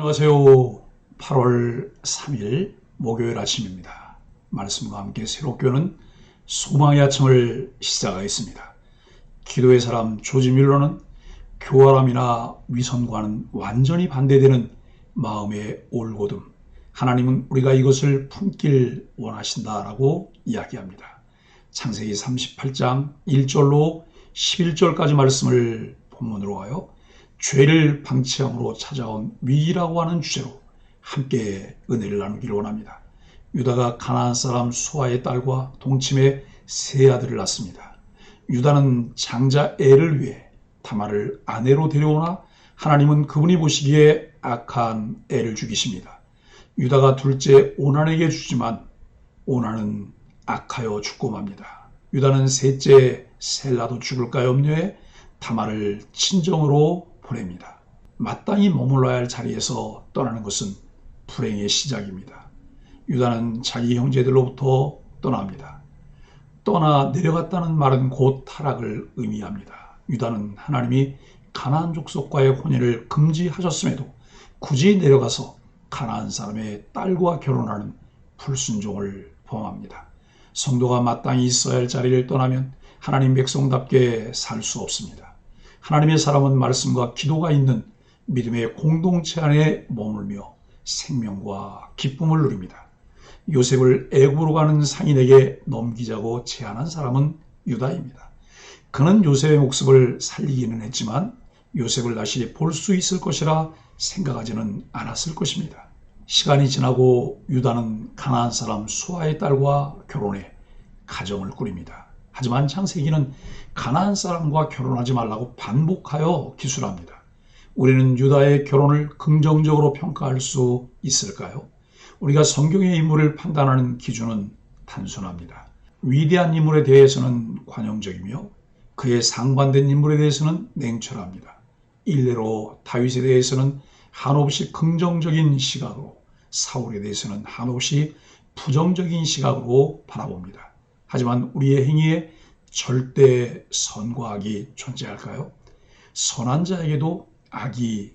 안녕하세요. 8월 3일 목요일 아침입니다. 말씀과 함께 새롭게 오는 소망의 아침을 시작하겠습니다. 기도의 사람 조지 밀러는 교활함이나 위선과는 완전히 반대되는 마음의 올고듬. 하나님은 우리가 이것을 품길 원하신다라고 이야기합니다. 창세기 38장 1절로 11절까지 말씀을 본문으로 하여 죄를 방치함으로 찾아온 위기라고 하는 주제로 함께 은혜를 나누기를 원합니다. 유다가 가나안 사람 수아의 딸과 동침의 세 아들을 낳습니다. 유다는 장자 애를 위해 타마를 아내로 데려오나 하나님은 그분이 보시기에 악한 애를 죽이십니다. 유다가 둘째 오난에게 주지만 오난은 악하여 죽고 맙니다. 유다는 셋째 셀라도 죽을까 염려해 타마를 친정으로 보냅니다. 마땅히 머물러야 할 자리에서 떠나는 것은 불행의 시작입니다. 유다는 자기 형제들로부터 떠납니다. 떠나 내려갔다는 말은 곧 타락을 의미합니다. 유다는 하나님이 가나안 족속과의 혼인을 금지하셨음에도 굳이 내려가서 가나안 사람의 딸과 결혼하는 불순종을 범합니다. 성도가 마땅히 있어야 할 자리를 떠나면 하나님 백성답게 살 수 없습니다. 하나님의 사람은 말씀과 기도가 있는 믿음의 공동체 안에 머물며 생명과 기쁨을 누립니다. 요셉을 애굽으로 가는 상인에게 넘기자고 제안한 사람은 유다입니다. 그는 요셉의 목숨을 살리기는 했지만 요셉을 다시 볼 수 있을 것이라 생각하지는 않았을 것입니다. 시간이 지나고 유다는 가나안 사람 수아의 딸과 결혼해 가정을 꾸립니다. 하지만 창세기는 가나안 사람과 결혼하지 말라고 반복하여 기술합니다. 우리는 유다의 결혼을 긍정적으로 평가할 수 있을까요? 우리가 성경의 인물을 판단하는 기준은 단순합니다. 위대한 인물에 대해서는 관용적이며 그의 상반된 인물에 대해서는 냉철합니다. 일례로 다윗에 대해서는 한없이 긍정적인 시각으로 사울에 대해서는 한없이 부정적인 시각으로 바라봅니다. 하지만 우리의 행위에 절대 선과 악이 존재할까요? 선한 자에게도 악이,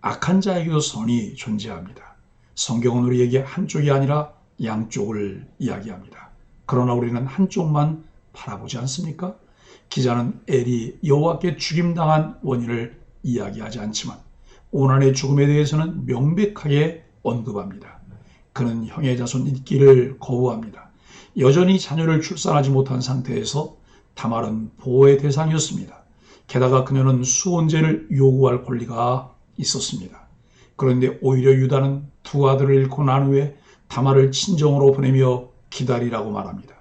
악한 자에게도 선이 존재합니다. 성경은 우리에게 한쪽이 아니라 양쪽을 이야기합니다. 그러나 우리는 한쪽만 바라보지 않습니까? 기자는 엘이 여호와께 죽임당한 원인을 이야기하지 않지만 오난의 죽음에 대해서는 명백하게 언급합니다. 그는 형의 자손 있기를 거부합니다. 여전히 자녀를 출산하지 못한 상태에서 다말은 보호의 대상이었습니다. 게다가 그녀는 수혼제를 요구할 권리가 있었습니다. 그런데 오히려 유다는 두 아들을 잃고 난 후에 다말을 친정으로 보내며 기다리라고 말합니다.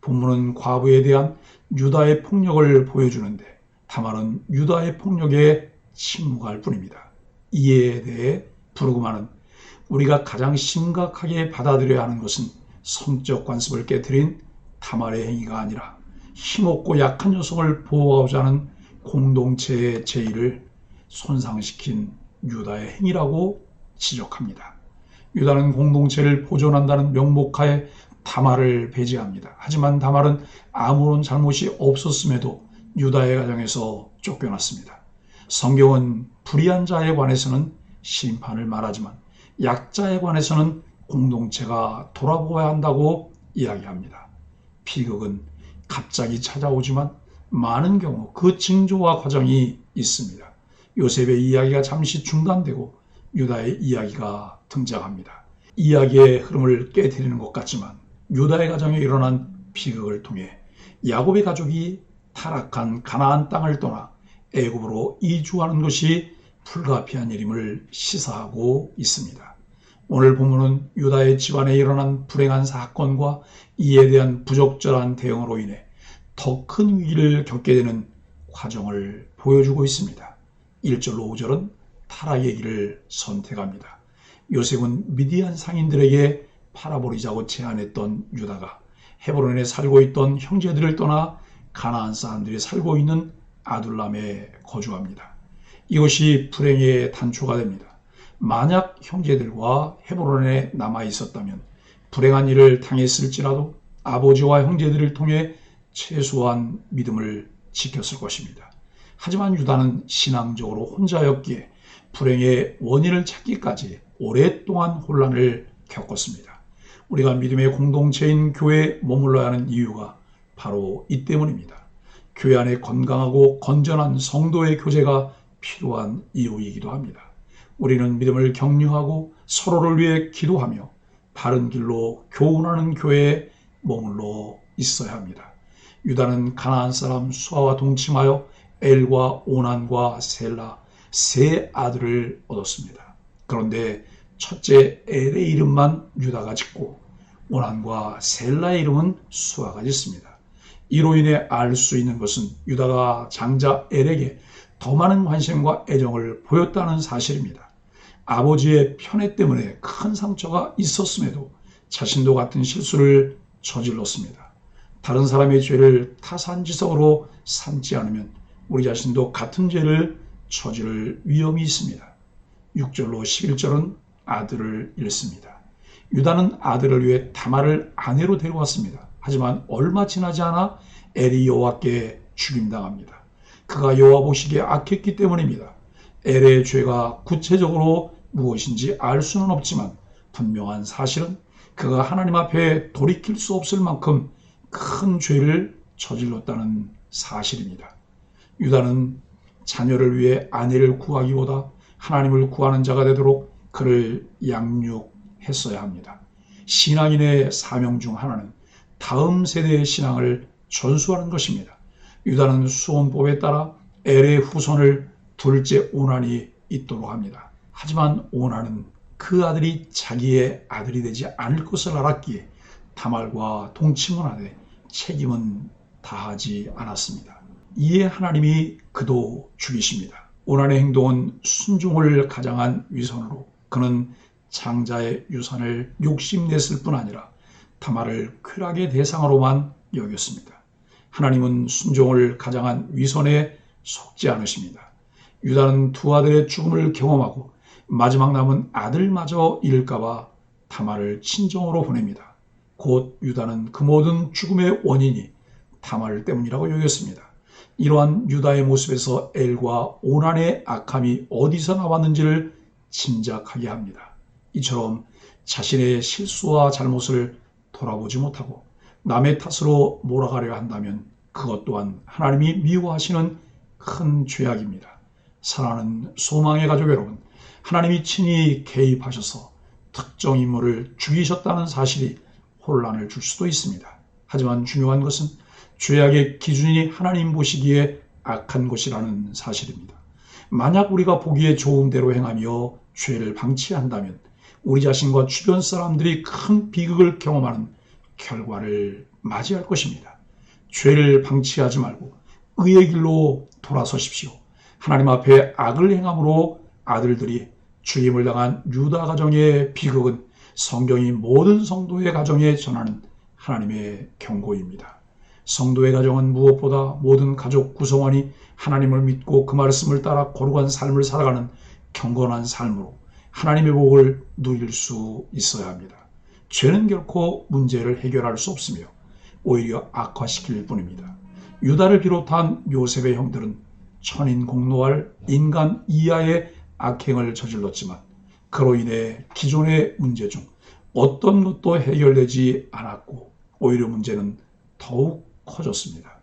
본문은 과부에 대한 유다의 폭력을 보여주는데 다말은 유다의 폭력에 침묵할 뿐입니다. 이에 대해 부르그마는 우리가 가장 심각하게 받아들여야 하는 것은 성적 관습을 깨뜨린 다말의 행위가 아니라 힘없고 약한 녀석을 보호하고자 하는 공동체의 제의를 손상시킨 유다의 행위라고 지적합니다. 유다는 공동체를 보존한다는 명목하에 다말을 배제합니다. 하지만 다말은 아무런 잘못이 없었음에도 유다의 가정에서 쫓겨났습니다. 성경은 불의한 자에 관해서는 심판을 말하지만 약자에 관해서는 공동체가 돌아보아야 한다고 이야기합니다. 비극은 갑자기 찾아오지만 많은 경우 그 징조와 과정이 있습니다. 요셉의 이야기가 잠시 중단되고 유다의 이야기가 등장합니다. 이야기의 흐름을 깨뜨리는 것 같지만 유다의 가정에 일어난 비극을 통해 야곱의 가족이 타락한 가나안 땅을 떠나 애굽으로 이주하는 것이 불가피한 일임을 시사하고 있습니다. 오늘 본문은 유다의 집안에 일어난 불행한 사건과 이에 대한 부적절한 대응으로 인해 더 큰 위기를 겪게 되는 과정을 보여주고 있습니다. 1절로 5절은 타락의 길을 선택합니다. 요셉은 미디안 상인들에게 팔아버리자고 제안했던 유다가 헤브론에 살고 있던 형제들을 떠나 가나안 사람들이 살고 있는 아둘람에 거주합니다. 이것이 불행의 단초가 됩니다. 만약 형제들과 헤브론에 남아 있었다면 불행한 일을 당했을지라도 아버지와 형제들을 통해 최소한 믿음을 지켰을 것입니다. 하지만 유다는 신앙적으로 혼자였기에 불행의 원인을 찾기까지 오랫동안 혼란을 겪었습니다. 우리가 믿음의 공동체인 교회에 머물러야 하는 이유가 바로 이 때문입니다. 교회 안에 건강하고 건전한 성도의 교제가 필요한 이유이기도 합니다. 우리는 믿음을 격려하고 서로를 위해 기도하며 바른 길로 교훈하는 교회에 머물러 있어야 합니다. 유다는 가나안 사람 수아와 동침하여 엘과 오난과 셀라 세 아들을 얻었습니다. 그런데 첫째 엘의 이름만 유다가 짓고 오난과 셀라의 이름은 수아가 짓습니다. 이로 인해 알 수 있는 것은 유다가 장자 엘에게 더 많은 관심과 애정을 보였다는 사실입니다. 아버지의 편애 때문에 큰 상처가 있었음에도 자신도 같은 실수를 저질렀습니다. 다른 사람의 죄를 타산지석으로 삼지 않으면 우리 자신도 같은 죄를 저지를 위험이 있습니다. 6절로 11절은 아들을 잃습니다. 유다는 아들을 위해 다말을 아내로 데려왔습니다. 하지만 얼마 지나지 않아 엘이 여호와께 죽임당합니다. 그가 여호와 보시기에 악했기 때문입니다. 엘의 죄가 구체적으로 무엇인지 알 수는 없지만 분명한 사실은 그가 하나님 앞에 돌이킬 수 없을 만큼 큰 죄를 저질렀다는 사실입니다. 유다는 자녀를 위해 아내를 구하기보다 하나님을 구하는 자가 되도록 그를 양육했어야 합니다. 신앙인의 사명 중 하나는 다음 세대의 신앙을 전수하는 것입니다. 유다는 수원법에 따라 엘의 후손을 둘째 오난이 있도록 합니다. 하지만 오난은 그 아들이 자기의 아들이 되지 않을 것을 알았기에 다말과 동침은 하되 책임은 다하지 않았습니다. 이에 하나님이 그도 죽이십니다. 오난의 행동은 순종을 가장한 위선으로 그는 장자의 유산을 욕심냈을 뿐 아니라 다말을 쾌락의 대상으로만 여겼습니다. 하나님은 순종을 가장한 위선에 속지 않으십니다. 유다는 두 아들의 죽음을 경험하고 마지막 남은 아들마저 잃을까봐 다말을 친정으로 보냅니다. 곧 유다는 그 모든 죽음의 원인이 다말 때문이라고 여겼습니다. 이러한 유다의 모습에서 엘과 오난의 악함이 어디서 나왔는지를 짐작하게 합니다. 이처럼 자신의 실수와 잘못을 돌아보지 못하고 남의 탓으로 몰아가려 한다면 그것 또한 하나님이 미워하시는 큰 죄악입니다. 사랑하는 소망의 가족 여러분, 하나님이 친히 개입하셔서 특정 인물을 죽이셨다는 사실이 혼란을 줄 수도 있습니다. 하지만 중요한 것은 죄악의 기준이 하나님 보시기에 악한 것이라는 사실입니다. 만약 우리가 보기에 좋은 대로 행하며 죄를 방치한다면 우리 자신과 주변 사람들이 큰 비극을 경험하는 결과를 맞이할 것입니다. 죄를 방치하지 말고 의의 길로 돌아서십시오. 하나님 앞에 악을 행함으로 아들들이 죽임을 당한 유다 가정의 비극은 성경이 모든 성도의 가정에 전하는 하나님의 경고입니다. 성도의 가정은 무엇보다 모든 가족 구성원이 하나님을 믿고 그 말씀을 따라 거룩한 삶을 살아가는 경건한 삶으로 하나님의 복을 누릴 수 있어야 합니다. 죄는 결코 문제를 해결할 수 없으며 오히려 악화시킬 뿐입니다. 유다를 비롯한 요셉의 형들은 천인 공노할 인간 이하의 악행을 저질렀지만 그로 인해 기존의 문제 중 어떤 것도 해결되지 않았고 오히려 문제는 더욱 커졌습니다.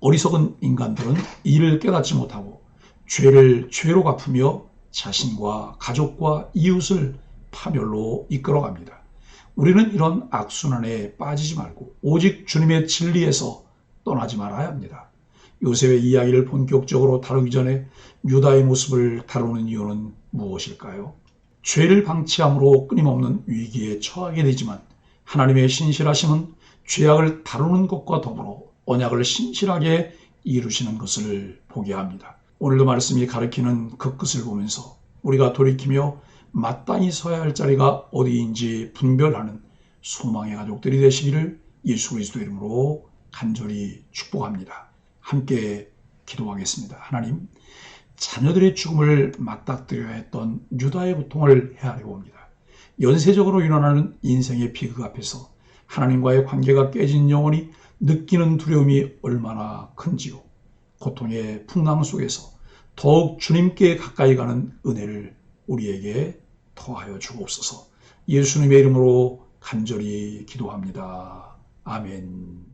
어리석은 인간들은 이를 깨닫지 못하고 죄를 죄로 갚으며 자신과 가족과 이웃을 파멸로 이끌어갑니다. 우리는 이런 악순환에 빠지지 말고 오직 주님의 진리에서 떠나지 말아야 합니다. 요셉의 이야기를 본격적으로 다루기 전에 유다의 모습을 다루는 이유는 무엇일까요? 죄를 방치함으로 끊임없는 위기에 처하게 되지만 하나님의 신실하심은 죄악을 다루는 것과 더불어 언약을 신실하게 이루시는 것을 보게 합니다. 오늘도 말씀이 가리키는 그 끝을 보면서 우리가 돌이키며 마땅히 서야 할 자리가 어디인지 분별하는 소망의 가족들이 되시기를 예수 그리스도 이름으로 간절히 축복합니다. 함께 기도하겠습니다. 하나님, 자녀들의 죽음을 맞닥뜨려야 했던 유다의 고통을 헤아려 봅니다. 연쇄적으로 일어나는 인생의 비극 앞에서 하나님과의 관계가 깨진 영혼이 느끼는 두려움이 얼마나 큰지요. 고통의 풍랑 속에서 더욱 주님께 가까이 가는 은혜를 우리에게 더하여 주옵소서. 예수님의 이름으로 간절히 기도합니다. 아멘.